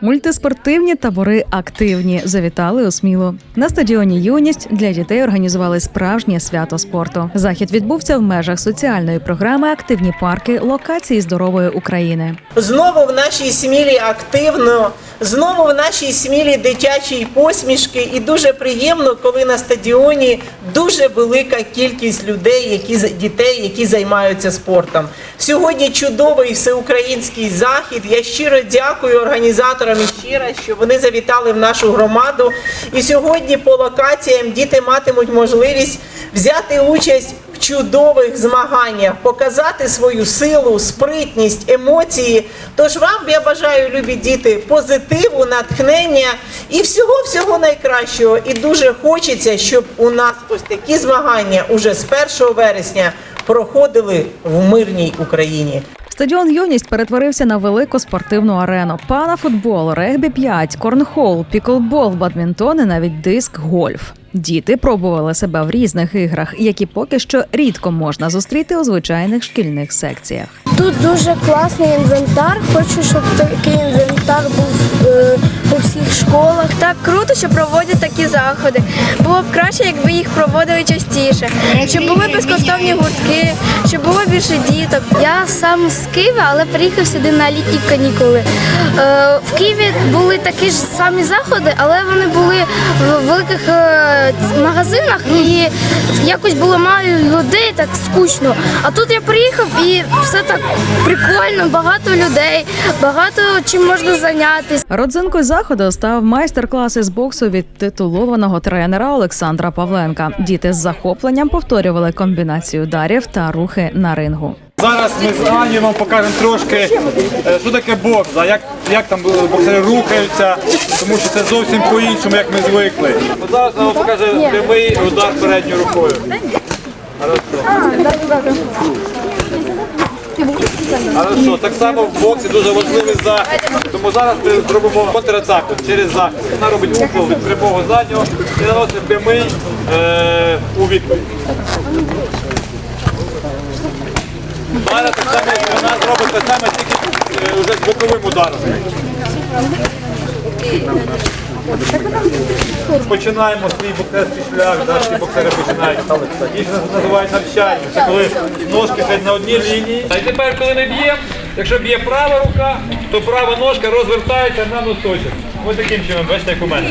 Мультиспортивні табори активні завітали у Смілу. На стадіоні Юність для дітей організували справжнє свято спорту. Захід відбувся в межах соціальної програми Активні парки локації здорової України. Знову в нашій смілі активно, знову в нашій смілі дитячі посмішки, і дуже приємно, коли на стадіоні дуже велика кількість людей, які дітей, які займаються спортом. Сьогодні чудовий всеукраїнський захід. Я щиро дякую організаторам і раз, що вони завітали в нашу громаду. І сьогодні по локаціям діти матимуть можливість взяти участь чудових змаганнях, показати свою силу, спритність, емоції. Тож вам я бажаю, любі діти, позитиву, натхнення і всього всього найкращого. І дуже хочеться, щоб у нас ось такі змагання уже з 1 вересня проходили в мирній Україні. Стадіон Юність перетворився на велику спортивну арену. Панафутбол, регбі 5, корнхол, піклбол, бадмінтон і навіть диск гольф. Діти пробували себе в різних іграх, які поки що рідко можна зустріти у звичайних шкільних секціях. Тут дуже класний інвентар. Хочу, щоб такий інвентар був всіх школах. Так круто, що проводять такі заходи. Було б краще, якби їх проводили частіше, щоб були безкоштовні гуртки, щоб було більше діток. Я сам з Києва, але приїхав сюди на літні канікули. Е, в Києві були такі ж самі заходи, але вони були в великих е, магазинах і якось було мало людей, так скучно. А тут я приїхав і все так прикольно, багато людей, багато чим можна зайнятися. Родзинкою заходу став майстер-клас із боксу від титулованого тренера Олександра Павленка. Діти з захопленням повторювали комбінацію ударів та рухи на рингу. Зараз ми з Ані вам покажемо трошки, е, що таке бокс, як, як там боксери рухаються, тому що це зовсім по-іншому, як ми звикли. От зараз нам покаже прямий удар передньою рукою. Хорошо, так само в боксі дуже важливий захід. Тому зараз ми зробимо контратаку через захід. Вона робить уклон від прямого заднього і наносить прямий е, у відповідь. Зараз так само вона зробить те саме, тільки е, вже з боковим ударом. Починаємо свій боксерський шлях, да, всі боксери починають. Їх називають навчання. Це коли ножки стоять на одній лінії. А тепер, коли ми б'ємо, якщо б'є права рука, то права ножка розвертається на носочок. Ось таким чином, бачите, як у мене.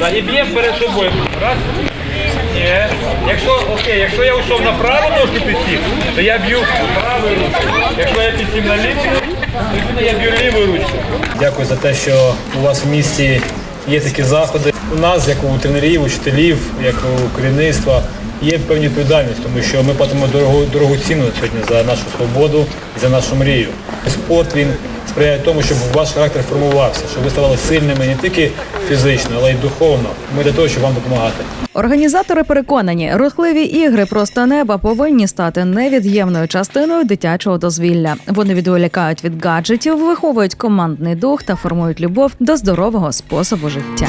Да, і б'ємо перед собою. Раз. Ні. Якщо, окей, якщо я йшов на праву ножку підсів, то я б'ю правою ручкою. Якщо я підсів на ліву, то я б'ю лівою ручкою. Дякую за те, що у вас в місті є такі заходи. У нас, як у тренерів, учителів, як у керівництва, є певні відповідальність, тому що ми платимо дорогу, дорогу ціну сьогодні за нашу свободу і за нашу мрію. Спорт він сприяє тому, щоб ваш характер формувався, щоб ви ставали сильними не тільки фізично, але й духовно. Ми для того, щоб вам допомагати. Організатори переконані, рухливі ігри просто неба повинні стати невід'ємною частиною дитячого дозвілля. Вони відволікають від гаджетів, виховують командний дух та формують любов до здорового способу життя.